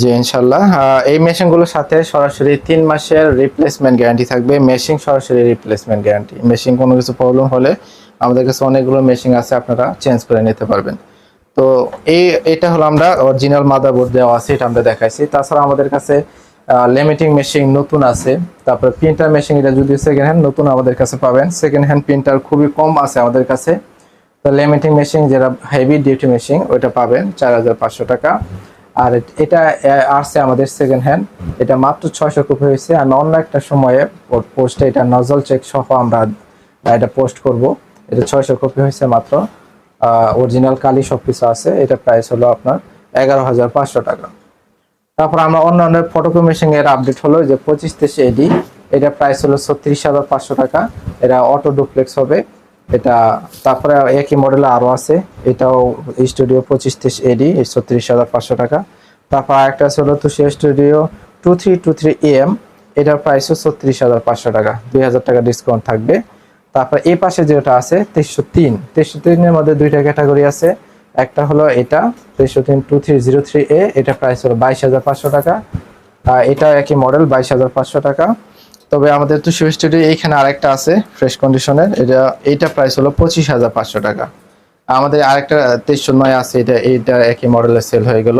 জি, ইনশাল্লাহ। এই মেশিনগুলোর সাথে সরাসরি তিন মাসের রিপ্লেসমেন্ট গ্যারান্টি থাকবে। মেশিন সরাসরি রিপ্লেসমেন্ট গ্যারান্টি মেশিন কোনো কিছু প্রবলেম হলে আমাদের কাছে অনেকগুলো মেশিন আছে, আপনারা চেঞ্জ করে নিতে পারবেন। তো এই, এটা হলো আমরা অরিজিনাল মাদারবোর্ড দেওয়া আছে, এটা আমরা দেখাইছি। তাছাড়া আমাদের কাছে লিমিটিং মেশিন নতুন আছে। তারপরে প্রিন্টার মেশিন এটা যদি সেকেন্ড হ্যান্ড নতুন আমাদের কাছে পাবেন। সেকেন্ড হ্যান্ড প্রিন্টার খুবই কম আছে আমাদের কাছে। তো লিমিটিং মেশিন যেটা হেভি ডিউটি মেশিন ওইটা পাবেন। চার হাজার পাঁচশো টাকা। আর এটা আসছে আমাদের সেকেন্ড হ্যান্ড এটা মাত্র ছয়শো কপি হয়েছে। আমি অন্য একটা সময়ে পোস্টে এটা নজল চেক সহ আমরা এটা পোস্ট করব। এটা ছয়শো কপি হয়েছে মাত্র। অরিজিনাল কালি সব কিছু আছে। এটা প্রাইস হলো আপনার এগারো হাজার পাঁচশো টাকা। তারপর আমরা অন্যান্য ফটোকপি মেশিন এর আপডেট হলো যে পঁচিশ তেইশে এডি এটা প্রাইস হলো ছত্রিশ হাজার পাঁচশো টাকা। এটা অটো ডুপ্লেক্স হবে। এটা তারপরে একই মডেল আরও আছে। এটাও স্টুডিও পঁচিশ তেইশ এডি ছত্রিশ হাজার পাঁচশো টাকা। তারপর আরেকটা হলো তুষিয়া studio two three two three M এটার প্রাইসও ছত্রিশ হাজার পাঁচশো টাকা। দুই হাজার টাকা ডিসকাউন্ট থাকবে। তারপর এই পাশে যেটা আছে তেইশশো তিন। তেইশশো তিনের মধ্যে দুইটা ক্যাটাগরি আছে। একটা হলো এটা তেইশশো তিন two three zero three A এটা প্রাইস হলো বাইশ হাজার পাঁচশো টাকা। আর এটা একই মডেল বাইশ হাজার পাঁচশো টাকা। তবে আমাদের তো শিব স্টুডিও এইখানে আরেকটা আছে ফ্রেশ কন্ডিশনের এটা, এইটা প্রাইস হলো পঁচিশ হাজার পাঁচশো টাকা। আমাদের আরেকটা তেইশশো নয় আছে, এটা, এইটা একই মডেলের সেল হয়ে গেল।